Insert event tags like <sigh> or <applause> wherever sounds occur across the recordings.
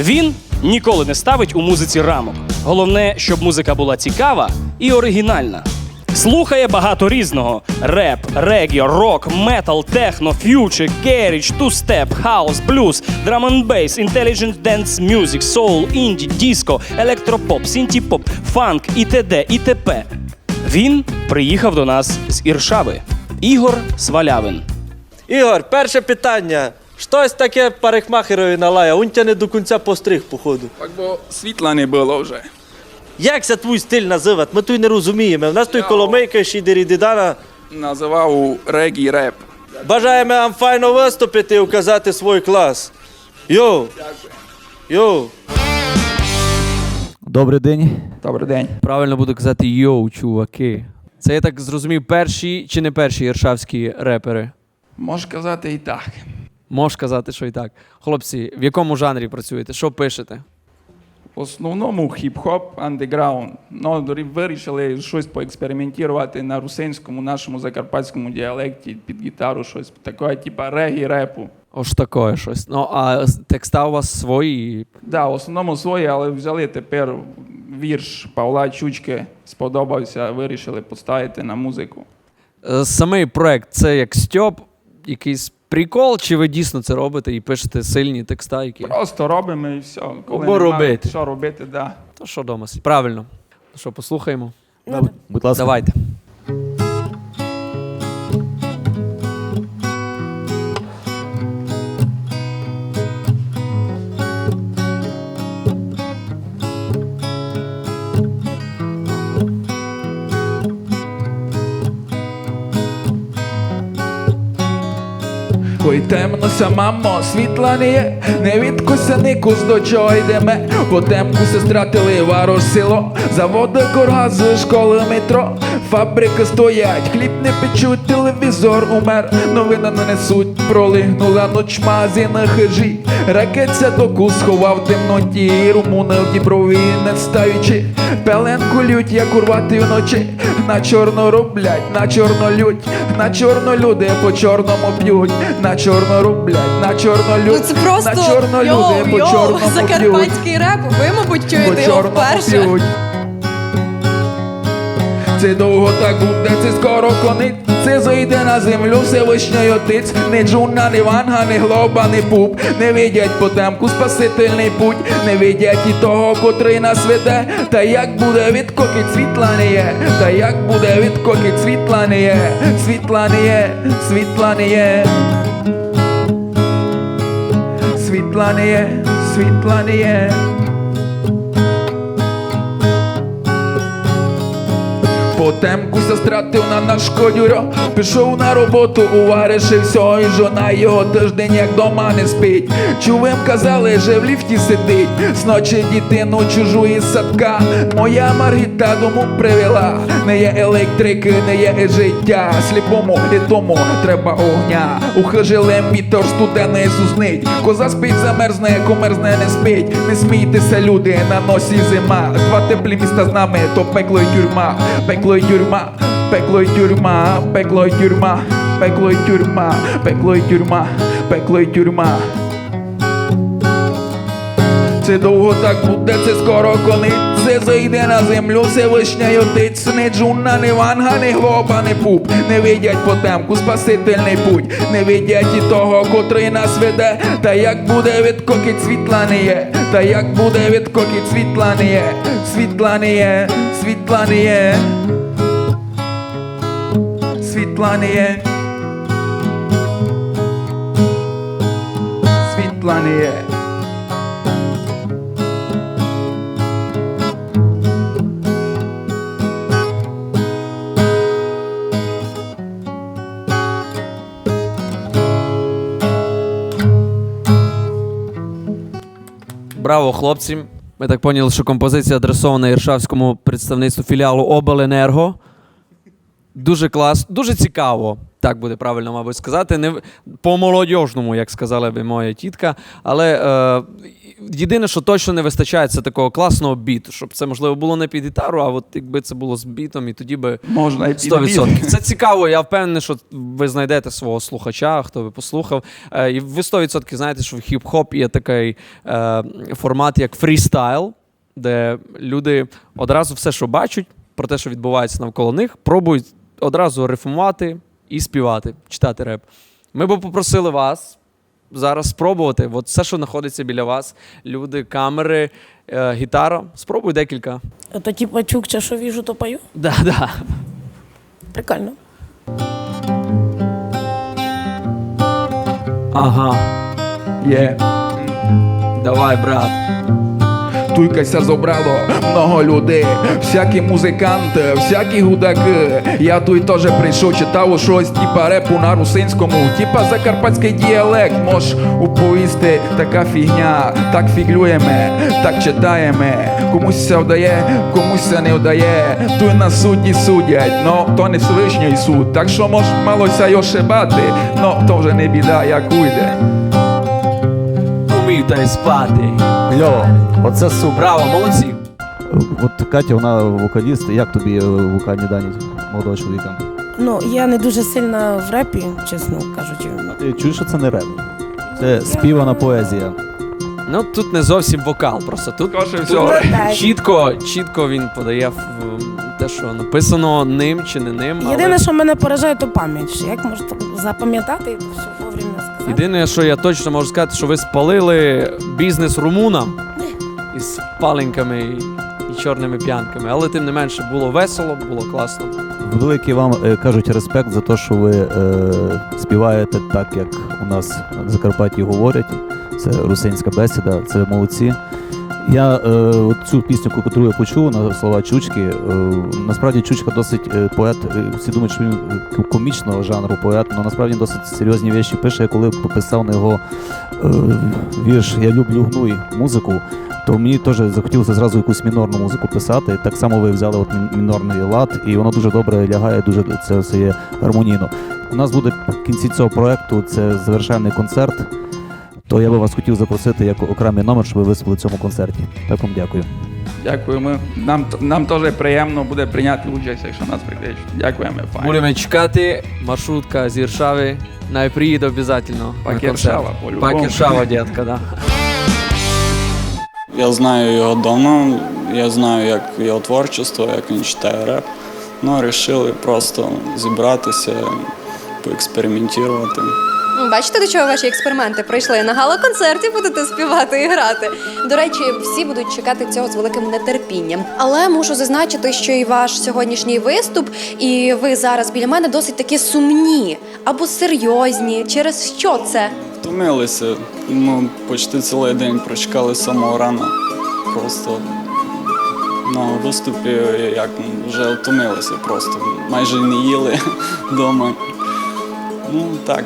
Він ніколи не ставить у музиці рамок. Головне, щоб музика була цікава і оригінальна. Слухає багато різного: реп, регі, рок, метал, техно, ф'ючер, керіч, ту-степ, хаус, блюз, драм-н-бейс, інтеліджент денс мюзик, соул, інді, диско, електропоп, сінті-поп, фанк і т.д. і т.п. Він приїхав до нас з Іршави. Ігор Свалявин. Ігор, перше питання. Щось таке парикмахерові налая, он тя не до кінця постриг, походу. Так бо світла не було вже. Як це твій стиль називати? Ми тут не розуміємо. В нас тут коломейка, шідерідидана. Називав регі реп. Бажаємо вам файно виступити і указати свій клас. Йоу! Йоу! Добрий день. Добрий день. Правильно буду казати йоу, чуваки. Це я так зрозумів, перші чи не перші іршавські репери. Можеш казати і так. Можеш казати, що і так. Хлопці, в якому жанрі працюєте? Що пишете? В основному хіп-хоп, андеграунд. Ну, вирішили щось поекспериментувати на русинському, нашому закарпатському діалекті під гітару, щось таке, типа регі репу. Ось таке щось. Ну, а текста у вас свої. Да, в основному свої, але взяли тепер вірш Павла Чучки, сподобався, вирішили поставити на музику. Е, Самий проект це як Стьоп, якийсь прикол, чи ви дійсно це робите і пишете сильні текста, які. Просто робимо і все. Коли Або нема робити. Що робити, так. Да. То що дома? Правильно. То що, послухаємо? Будь ласка. Давайте. Ой, темнося, мамо, світла не є, не відкуся никус до чого йдеме. По темку се стратили вару село, заводи з школи метро, фабрики стоять, хліб не печуть, телевізор умер, новини не несуть, пролигнула ноч мазі на хижі, ракетця доку сховав в темноті, румуни в діброві не стаючи, пеленку лють, як урвати вночі, на чорно роблять, на чорно лють, на чорно люди по чорному п'ють, на чорно роблять, на чорно Ну лють, це просто на чорно люди по йоу, чорному закарпатський реп. Ви, мабуть, чуєте По його вперше. Це довго так буде, це скоро конець. Це зайде на землю Всевишньої Отець. Не джуна, не ванга, не глоба, не пуп. Не видять по темку спасительний путь. Не видять і того, котрий нас веде. Та як буде відкокить світла не є. Та як буде відкокить світла не є. Світла не є, світла не є. Світла не є, світла не є. Потемку се стратив на наш кодюро, пішов на роботу, уваришив все, і жона його тиждень як дома не спить. Чувим казали, же в ліфті сидить, сночі дитину чужу із садка. Моя Маргіта дому привела, не є електрики, не є і життя. Сліпому і тому треба огня. Ухижилем вітер студений сузнить. Коза спить, замерзне, комерзне не спить. Не смійтеся, люди, на носі зима. Два теплі міста з нами, то пекло й тюрма, пекло й тюрма, пекло й тюрма, пекло й тюрма, пекло й тюрма, пекло й тюрма, пекло й тюрма. Це довго так буде, це скоро конець. Це зайде на землю Всевишній Отець. Не джуна, не ванга, не глоба, не пуп. Не видять по темку спасительний путь. Не видять і того, котрий нас веде. Та як буде відкокить світла не є. Та як буде відкокить світла не є. Світла не є, світла не є. Світла не є. Світла є. Браво, хлопці. Ми так поняли, що композиція адресована Іршавському представництву філіалу Обленерго. Дуже клас, дуже цікаво. так буде правильно, мабуть, сказати. Не по-молодіжному, як сказала би моя тітка. Але е, єдине, що точно не вистачає, це такого класного біту, щоб це можливо було не під гітару, а от якби це було з бітом, і тоді би Можна і 100%. Це цікаво. Я впевнений, що ви знайдете свого слухача, хто би послухав. Е, І ви 100% знаєте, що в хіп-хоп є такий е, формат, як фрістайл, де люди одразу все, що бачать, про те, що відбувається навколо них, пробують одразу рифмувати і співати, читати реп. Ми б попросили вас зараз спробувати. От все, що знаходиться біля вас, люди, камери, е, гітара. Спробуй декілька. Это типа чукча, что вижу, то пою? Да, да. Прикольно. Ага. Є. Давай, брат. Туйкайся зобрало много людей, всякі музиканти, всякі гудаки. Я тут теж прийшов, читав щось, типа репу на русинському, типа закарпатський діалект, мож уповісти, така фігня, так фіглюємо, так читаємо. Комусь це вдає, комусь це не вдає. Туй на судді судять, но то не Всевишній суд. Так що мож малося й ошибати, но то вже не біда, як уйде. Та й спати. Кльово, оце супер. Браво, молодці. От Катя, вона вокаліст. Як тобі е, вокальні дані молодого чоловіка? Ну, я не дуже сильна в репі, чесно кажучи. Ти чуєш, що це не реп? Це співана поезія. Ну тут не зовсім вокал, просто тут, тут всього. Чітко, чітко він подає в те, що написано ним чи не ним. але Єдине, що мене поражає, то пам'ять. Як можна запам'ятати і все? Єдине, що я точно можу сказати, що ви спалили бізнес румунам із паленьками і, і чорними п'янками. Але тим не менше було весело, було класно. Великий вам е, кажуть респект за те, що ви е, співаєте так, як у нас в Закарпатті говорять. Це русинська бесіда, це молодці. Я е, цю пісню, яку я почув на слова Чучки. Е, насправді Чучка досить е, поет. Всі думають, що він е, комічного жанру поет, але насправді досить серйозні віші пише. Я коли пописав на його е, вірш Я люблю гнуй музику, то мені теж захотілося зразу якусь мінорну музику писати. Так само ви взяли от мінорний лад, і воно дуже добре лягає, дуже це все є гармонійно. У нас буде в кінці цього проекту це завершальний концерт. То я би вас хотів запросити як окремий номер, щоб ви виступили в цьому концерті. Так вам дякую. Дякуємо. Нам, нам теж приємно буде прийняти участь, якщо нас прикличуть. Дякуємо, файно. Будемо чекати. Маршрутка з Іршави. Най приїде обов'язково. на Пак концерт. Іршава, по-любому. Пак Іршава, дітка, да. <laughs> Я знаю його давно, я знаю, як його творчество, як він читає реп. Ну, вирішили просто зібратися, поекспериментувати. Бачите, до чого ваші експерименти прийшли? На гала-концерті будете співати і грати. До речі, всі будуть чекати цього з великим нетерпінням. Але мушу зазначити, що і ваш сьогоднішній виступ, і ви зараз біля мене досить такі сумні або серйозні. Через що це? Втомилися. Ми почти цілий день прочекали з самого рана. Просто на виступі як вже втомилися просто. Майже не їли <laughs> вдома. Ну так.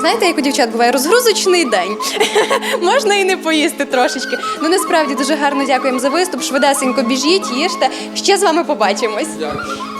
Знаєте, як у дівчат буває розгрузочний день. <laughs> Можна і не поїсти трошечки. Ну насправді дуже гарно дякуємо за виступ. Швидесенько біжіть, їжте. Ще з вами побачимось. Дякую.